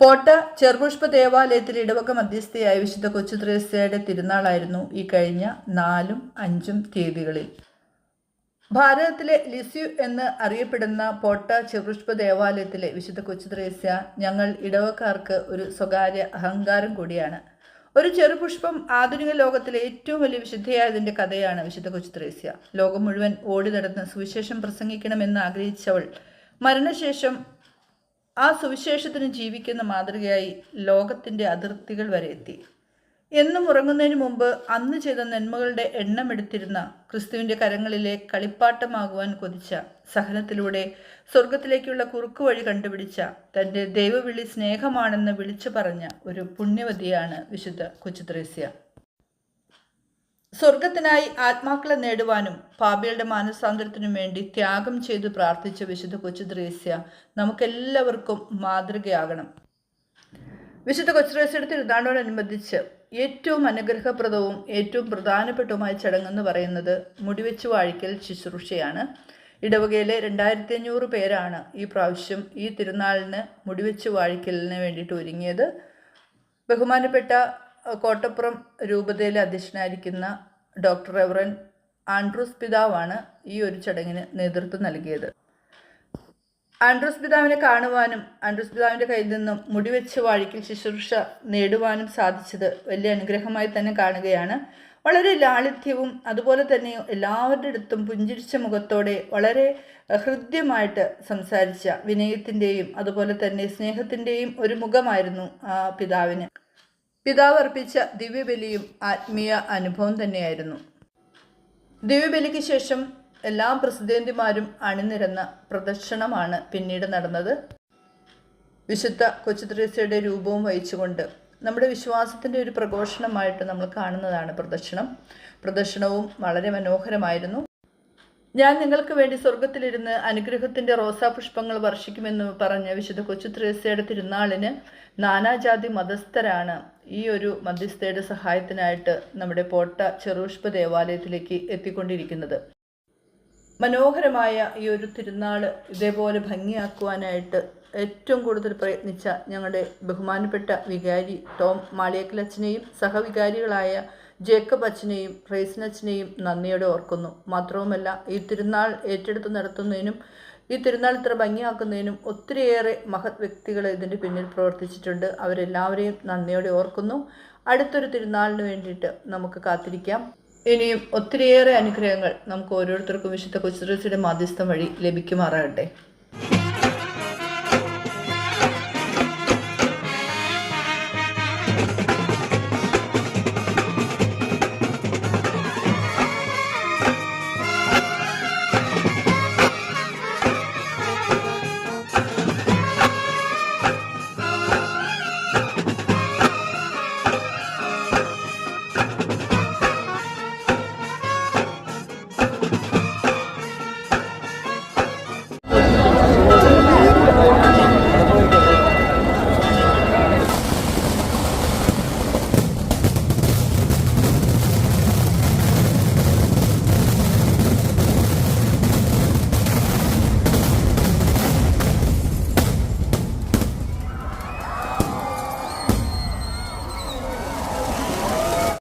പോട്ട ചെറുപുഷ്പ ദേവാലയത്തിൽ ഇടവക മധ്യസ്ഥയായ വിശുദ്ധ കൊച്ചു ത്രേസ്യയുടെ തിരുനാളായിരുന്നു ഈ കഴിഞ്ഞ നാലും അഞ്ചും തീയതികളിൽ. ഭാരതത്തിലെ ലിസ്യു എന്ന് അറിയപ്പെടുന്ന പോട്ട ചെറുപുഷ്പ ദേവാലയത്തിലെ വിശുദ്ധ കൊച്ചു ത്രേസ്യ ഞങ്ങൾ ഇടവക്കാർക്ക് ഒരു സ്വകാര്യ അഹങ്കാരം കൂടിയാണ്. ഒരു ചെറുപുഷ്പം ആധുനിക ലോകത്തിലെ ഏറ്റവും വലിയ വിശുദ്ധയായതിന്റെ കഥയാണ് വിശുദ്ധ കൊച്ചു ത്രേസ്യ ലോകം മുഴുവൻ ഓടി നടന്ന് സുവിശേഷം പ്രസംഗിക്കണമെന്ന് ആഗ്രഹിച്ചവൾ മരണശേഷം ആ സുവിശേഷത്തിന് ജീവിക്കുന്ന മാതൃകയായി ലോകത്തിന്റെ അതിർത്തികൾ വരെ എത്തി. എന്നും ഉറങ്ങുന്നതിന് മുമ്പ് അന്ന് ചെയ്ത നന്മകളുടെ എണ്ണമെടുത്തിരുന്ന ക്രിസ്തുവിന്റെ കരങ്ങളിലെ കളിപ്പാട്ടമാകുവാൻ കൊതിച്ച സഹനത്തിലൂടെ സ്വർഗത്തിലേക്കുള്ള കുറുക്കു വഴി കണ്ടുപിടിച്ച തന്റെ ദൈവവിളി സ്നേഹമാണെന്ന് വിളിച്ചു പറഞ്ഞ ഒരു പുണ്യവതിയാണ് വിശുദ്ധ കൊച്ചുത്രേസ്യ. സ്വർഗത്തിനായി ആത്മാക്കളെ നേടുവാനും പാപികളുടെ മാനസാന്തരത്തിനും വേണ്ടി ത്യാഗം ചെയ്തു പ്രാർത്ഥിച്ച വിശുദ്ധ കൊച്ചു ത്രേസ്യ നമുക്കെല്ലാവർക്കും മാതൃകയാകണം. വിശുദ്ധ കൊച്ചു ത്രേസ്യയുടെ തിരുനാടോടനുബന്ധിച്ച് ഏറ്റവും അനുഗ്രഹപ്രദവും ഏറ്റവും പ്രധാനപ്പെട്ടതുമായ ചടങ്ങെന്ന് പറയുന്നത് മുടിവെച്ച് വാഴിക്കൽ ശുശ്രൂഷയാണ്. ഇടവകയിലെ രണ്ടായിരത്തി അഞ്ഞൂറ് പേരാണ് ഈ പ്രാവശ്യം ഈ തിരുനാളിന് മുടിവെച്ച് വാഴിക്കലിന് വേണ്ടിയിട്ട് ഒരുങ്ങിയത്. ബഹുമാനപ്പെട്ട കോട്ടപ്പുറം രൂപതയിൽ അധ്യക്ഷനായിരിക്കുന്ന ഡോക്ടർ റെവറൻ ആൻഡ്രൂസ് പിതാവാണ് ഈ ഒരു ചടങ്ങിന് നേതൃത്വം നൽകിയത്. ആൻഡ്രൂസ് പിതാവിനെ കാണുവാനും ആൻഡ്രൂസ് പിതാവിന്റെ കയ്യിൽ നിന്നും മുടിവെച്ച് വാഴിക്കൽ ശുശ്രൂഷ നേടുവാനും സാധിച്ചത് വലിയ അനുഗ്രഹമായി തന്നെ കാണുകയാണ്. വളരെ ലാളിത്യവും അതുപോലെ തന്നെ എല്ലാവരുടെ അടുത്തും പുഞ്ചിരിച്ച മുഖത്തോടെ വളരെ ഹൃദ്യമായിട്ട് സംസാരിച്ച വിനയത്തിന്റെയും അതുപോലെ തന്നെ സ്നേഹത്തിന്റെയും ഒരു മുഖമായിരുന്നു ആ പിതാവിന്. പിതാവ് അർപ്പിച്ച ദിവ്യബലിയും ആത്മീയ അനുഭവം തന്നെയായിരുന്നു. ദിവ്യബലിക്ക് ശേഷം എല്ലാ പ്രസിദ്ധന്തിമാരും അണിനിരന്ന പ്രദർശനമാണ് പിന്നീട് നടന്നത്. വിശുദ്ധ കൊച്ചുത്രേസ്യയുടെ രൂപവും വഹിച്ചുകൊണ്ട് നമ്മുടെ വിശ്വാസത്തിന്റെ ഒരു പ്രഘോഷണമായിട്ട് നമ്മൾ കാണുന്നതാണ് പ്രദർശനം. പ്രദർശനവും വളരെ മനോഹരമായിരുന്നു. ഞാൻ നിങ്ങൾക്ക് വേണ്ടി സ്വർഗത്തിലിരുന്ന് അനുഗ്രഹത്തിന്റെ റോസാപുഷ്പങ്ങൾ വർഷിക്കുമെന്ന് പറഞ്ഞ വിശുദ്ധ കൊച്ചു ത്രേസ്യയുടെ തിരുനാളിന് നാനാജാതി മതസ്ഥരാണ് ഈ ഒരു മധ്യസ്ഥയുടെ സഹായത്തിനായിട്ട് നമ്മുടെ പോട്ട ചെറുഷ്പ ദേവാലയത്തിലേക്ക് എത്തിക്കൊണ്ടിരിക്കുന്നത്. മനോഹരമായ ഈ ഒരു തിരുനാൾ ഇതേപോലെ ഭംഗിയാക്കുവാനായിട്ട് ഏറ്റവും കൂടുതൽ പ്രയത്നിച്ച ഞങ്ങളുടെ ബഹുമാനപ്പെട്ട വികാരി ടോം മാളിയക്കലച്ചനെയും സഹവികാരികളായ ജേക്കബ് അച്ഛനെയും റേസിനച്ഛനെയും നന്ദിയോടെ ഓർക്കുന്നു. മാത്രവുമല്ല ഈ തിരുനാൾ ഏറ്റെടുത്ത് നടത്തുന്നതിനും ഈ തിരുനാൾ ഇത്ര ഭംഗിയാക്കുന്നതിനും ഒത്തിരിയേറെ മഹത് വ്യക്തികൾ ഇതിന്റെ പിന്നിൽ പ്രവർത്തിച്ചിട്ടുണ്ട്. അവരെല്ലാവരെയും നന്ദിയോടെ ഓർക്കുന്നു. അടുത്തൊരു തിരുനാളിന് വേണ്ടിയിട്ട് നമുക്ക് കാത്തിരിക്കാം. ഇനിയും ഒത്തിരിയേറെ അനുഗ്രഹങ്ങൾ നമുക്ക് ഓരോരുത്തർക്കും വിശുദ്ധ കൊച്ചുദ്രസിയുടെ മാധ്യസ്ഥം വഴി ലഭിക്കുമാറാകട്ടെ.